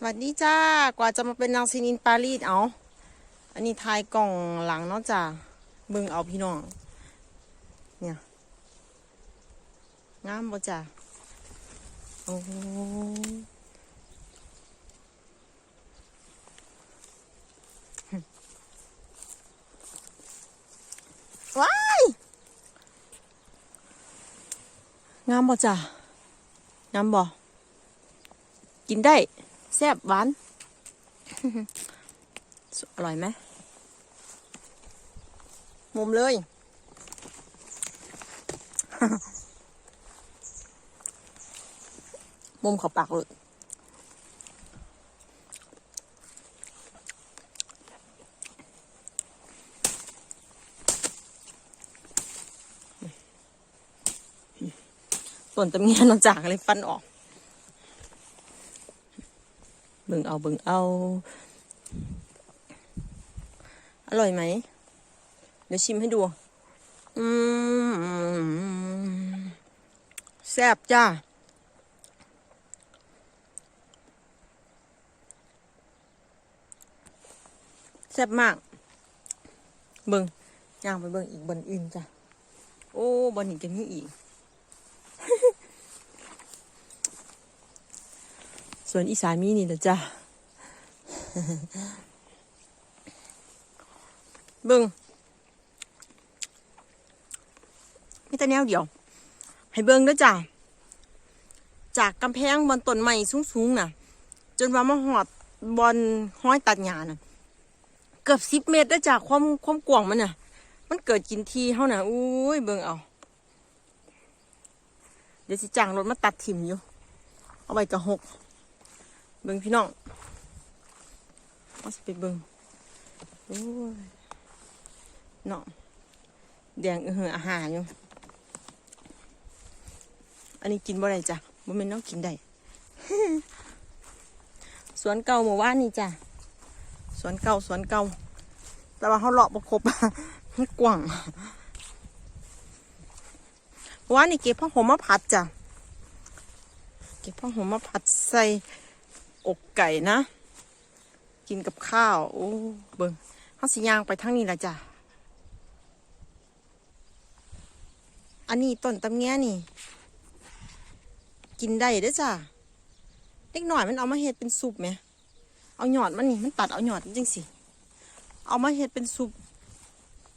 สวัสดีจ้ากว่าจะมาเป็นนางซินินปารีสเอาอันนี้ทายกล่องหลังเนาะจ้าเบิ่งเอาพี่น้อง เนี่ยงามบ่จ้าโอ้ว้ายงามบ่จ้างามบ่กินได้ แซ่บหวาน อร่อยไหมมุมเลย มุมขอบปากเลยส่วนตะเมียนอกจากอะไรฟันออก เบิ่งเอาเบิ่งเอา อร่อยไหม เดี๋ยวชิมให้ดู อืมแซ่บจ้าแซ่บมาก เบิ่งย่างไปเบิ่งอีกบนอื่นจ้ะ โอ้บนนี้จะมีอีก ส่วนอีสานมีนี่นะจ้ะเบิ่งมีแต่แนวเดียว ให้เบิ่งด้อจ้ะจากกำแพงบนต้นไม้สูงๆน่ะ จนว่ามาหอดบอนห้อยตัดหญ้าน่ะ เกือบสิบเมตรได้จากความความกว้างมันน่ะ มันเกิดกินทีเท่าน่ะอุ้ยเบิ่งเอา เดี๋ยวสิจ้างรถมาตัดถิ่มอยู่ เอาไว้จะหก เบิ่งพี่น้องเอาสิไปเบิ่งโอ้ยน้องแดงเอออาหารอยู่อันนี้กินบ่ได้จ้ะบ่แม่นน้องกินได้สวนเก่าเมื่อวานนี่จ้ะสวนเก่าสวนเก่า แต่ว่าเขาเลาะประครบมันกว้างเมื่านนี่เก็บผ้าห่มมาผัดจ้ะ เก็บผ้าห่มมาผัดใส่ อกไก่นะ กินกับข้าว โอ้ เบิ่งเขาสิย่างไปทั้งนี้ละจ้ะ อันนี้ต้นตำแงนี่ กินได้เด้อจ้ะเล็กหน่อยมันเอามาเฮ็ดเป็นซุปไหม เอาหยอดมันนี่มันตัดเอาหยอดจริงสิ เอามาเฮ็ดเป็นซุป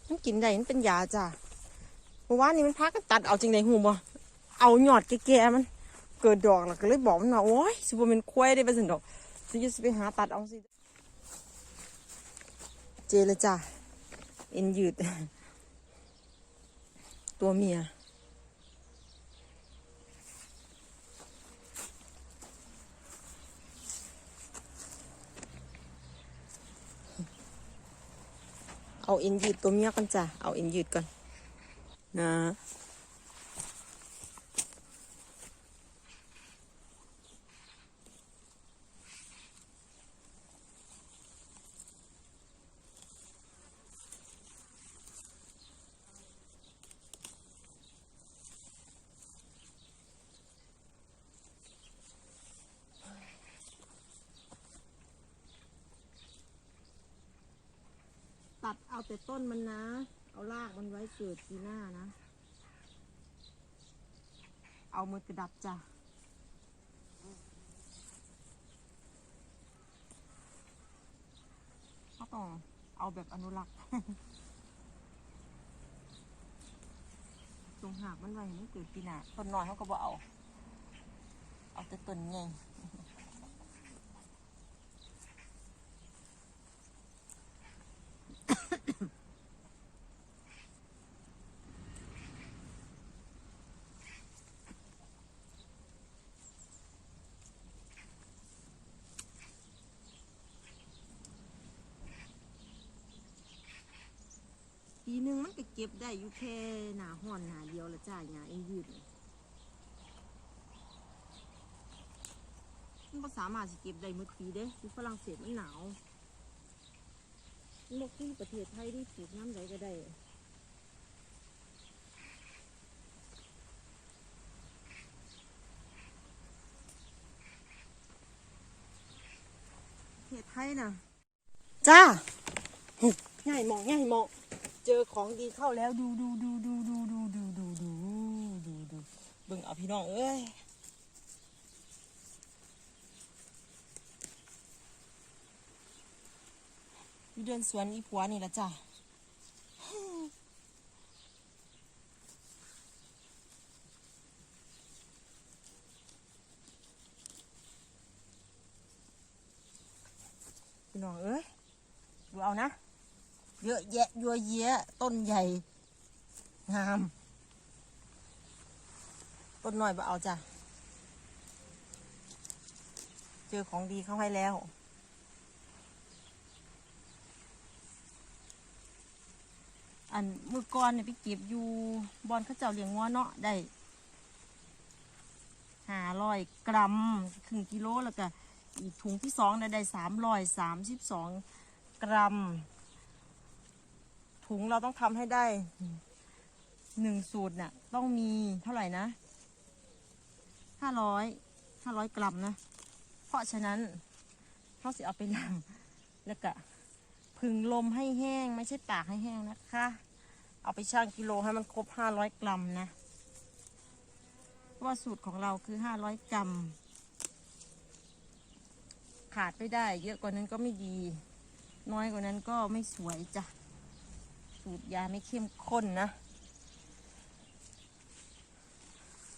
มันกินได้มันเป็นยาจ้ะเพราะว่านี่มันพากันตัดเอาจริงไดหูบ่ เอาหยอดแก่ๆมัน เกิดดอกแล้วก็เลยบอกมันว่าโอ้ยสิบ่เป็นควยได้ไปสินดอกสิจะไปหาตัดเอาสิเจเลยจ้ะเอ็นยืด ตัวเมียเอาเอ็นยืดตัวเมียกันจ้ะ เอาเอ็นยืดก่อนนะ ตัดเอาแต่ต้นมันนะ เอารากมันไว้เกิดปีหน้านะ เอามือกระดับจ้ะเขาต้องเอาแบบอนุรักษ์ตรงหากมันไว้ให้มันเกิดปีหน้าต้นน้อยเขาก็บ่เอา เอาแต่ต้นใหญ่ ปีหนึ่งมันก็ เก็บได้อยู่แค่หนาห่อนหนาเดียวละจ้าหยาเองยืดนี่มันก็สามารถสิเก็บได้หมดปีเด้ที่ฝรั่งเศสมันหนาวมันบอกที่ประเทศไทยที่ปลูกน้ำใดก็ได้ศไทยนะจ้าง่ายหมองง่ายหมอง เจอของดีเข้าแล้วดูดูดูดูดูดูดูดูดูดูดูเบิ่งเอาพี่น้องเอ้ยอยู่เดินสวนอีผัวนี่ละจ้าพี่น้องเอ้ยดูเอานะ เยอะ แยะยัวเยะต้นใหญ่ งาม ต้นหน้อยบ่เอาจ้ะ เจอของดีเข้าให้แล้วอันมือก่อนเนี่ยไปเก็บอยู่บอนเขาเจ้าเลี้ยงงัวเนาะได้ห้าร้อยกรัมครึ่งกิโลแล้วก็อีกถุงที่สองเนี่ยได้สามร้อยสามสิบสองกรัม ถุงเราต้องทำให้ได้หนึ่งสูตรเนี่ยต้องมีเท่าไหร่นะห้าร้อยห้าร้อยกรัมนะ เพราะฉะนั้นเขาสิเอาไปล้างแล้วก็พึงลมให้แห้ง ไม่ใช่ตากให้แห้งนะคะ เอาไปชั่งกิโลให้มันครบห้าร้อยกรัมนะเพราะว่าสูตรของเราคือห้าร้อยกรัม ขาดไม่ได้ เยอะกว่านั้นก็ไม่ดี น้อยกว่านั้นก็ไม่สวยจ้ะ สูตรยาไม่เข้มข้นนะ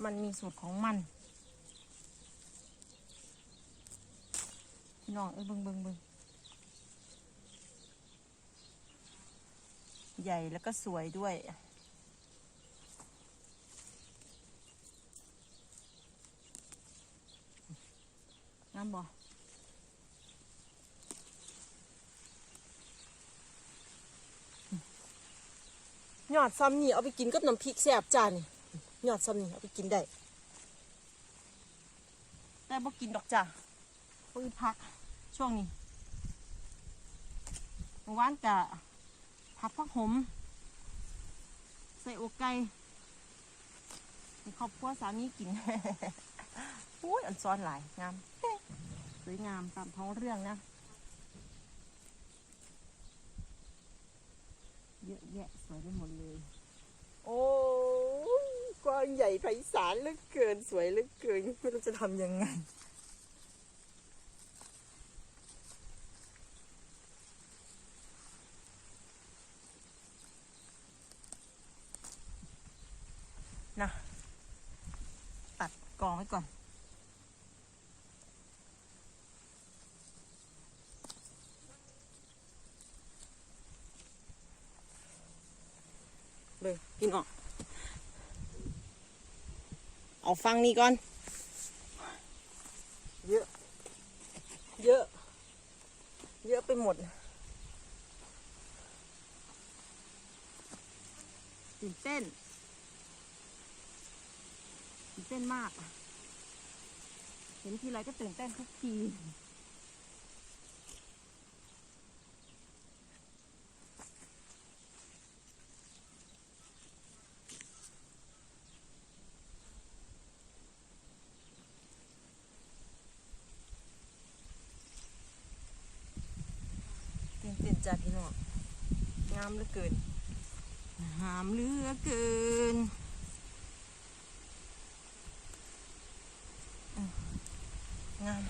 มันมีสูตรของมันพี่น้องเอ้ยเบิงเบิงเบิงใหญ่แล้วก็สวยด้วยงามบ่ ยอดซ้ำนี่เอาไปกินกับน้ำพริกแซ่บจานนี่ยอดซ้ำนี่เอาไปกินได้ แต่บ่กินดอกจ้ะปืนพักช่วงนี้เมื่อวานกะผัดผักหอมใส่อกไก่ให้ครอบครัวสามีกินอุ้ยอันซ้อนหลายงามสวยงามตามท้องเรื่องนะ เยอะแยะสวยไปหมดเลย โอ้ยกว้างใหญ่ไพศาลเหลือเกินสวยเหลือเกินไม่รู้จะทำยังไง นะ ตัดกองไว้ก่อน เลยพี่น้องเอาฟังนี่ก่อน เยอะ เยอะ เยอะไปหมดตื่นเต้นตื่นเต้นมาก เห็นทีไรก็ตื่นเต้นทุกที จ้าพี่น้องงามเหลือเกินงามเหลือเกินอืมงาม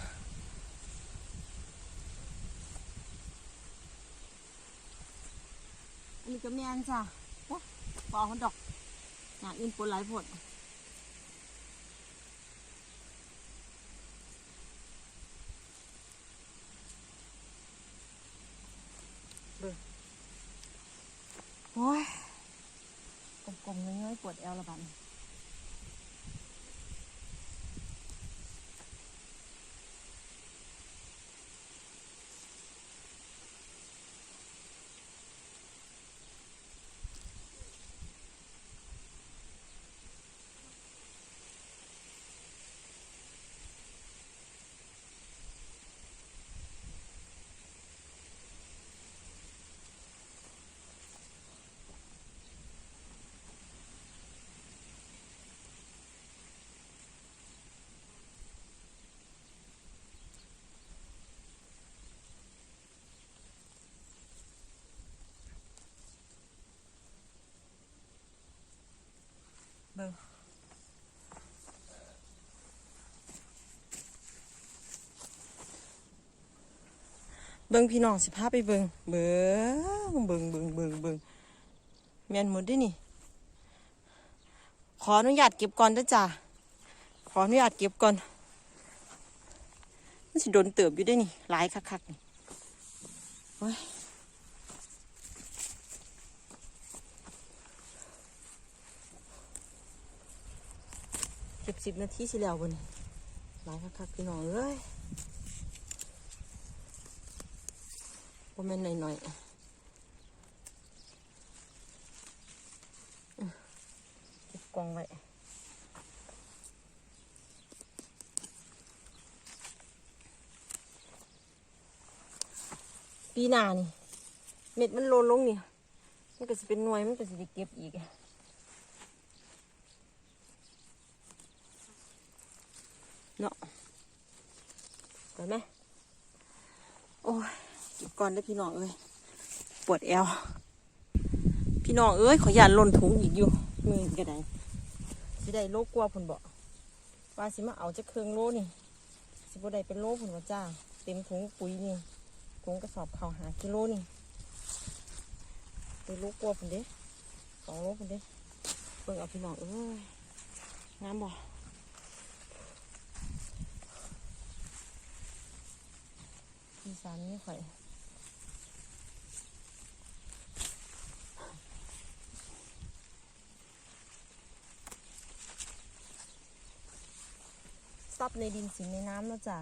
อันนี้ก็แมนจ้ะโอ้ปอเขาดอกงานอื่นปนหลายผด โอ้ยกลมๆเงยๆปวดแอวละบัดน เบิ่งพี่น้องสิพาไปเบิ่งเบิ่งเบิ่งเบิ่งเบิ่งเบิ่งแม่นหมดด้วยนี่ ขออนุญาตเก็บก่อนเด้อจ้าขออนุญาตเก็บก่อนมันสิโดนเติบอยู่ได้อนี่หลายคักๆนี่โอ้ยเก็บสิบนาทีสิแล้วบนหลายคักๆพี่น้องเอ้ย แม่นหน่อยๆอื้อเก็บกองไว้ปีหน้านี่ เม็ดมันโลนลงนี่มันก็จะเป็นหน่วยมันก็จะเก็บอีกเนาะไปไหม ก่อนได้พี่น้องเอ้ยปวดแอว พี่น้องเอ้ยขออย่าหล่นถุงอีกอยู่มือก็ได้สิได้โลกกลัวผุนบอกว่าสิมาเอาจะเครื่องโลนี่ สิบได้เป็นโลผุนว่าจ้า เต็มถุงปุ๋ยนี่ถุงกระสอบเข้าหากิโลนี่ไปลูกกลัวผมเด้สองโลผมเด้เบิ่งเอาพี่น้องเอ้ยงามบ่พี่สามนี่ข่อย ซับในดินสินในน้ำแล้วจ้ะ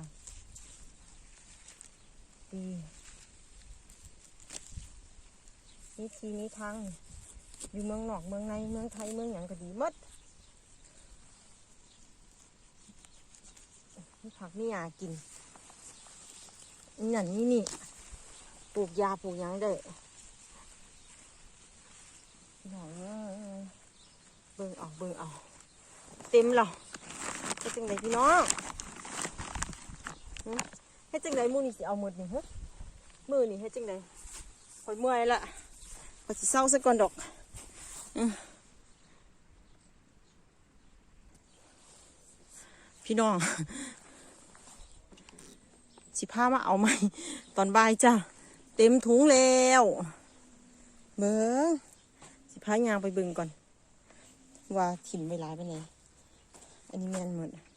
ดีมีทีมีทางอยู่เมืองนอกเมืองในเมืองไทยเมืองอย่างก็ดีหมดมีผักมีหยากินนี่นั่นนี่นี่ปลูกยาปลูกยังได้หนอยเบิ่งเอาเบิ่งเอา เต็มแล้วก็จังไดพี่น้องหึเฮ็ดจังไดมื้อนี้สิเอาหมดนี่ฮะมื้อนี้เฮ็ดจังไดข่อยเมื่อยละข่อยสิเศร้าซะก่อนดอกพี่น้อง สิพามาเอาใหม่ตอนบ่ายจ้ะ เต็มถุงแล้วเบิ่งสิพายางไปบิ่งก่อน ว่าถิ่มไปหลายไปไหน animé al.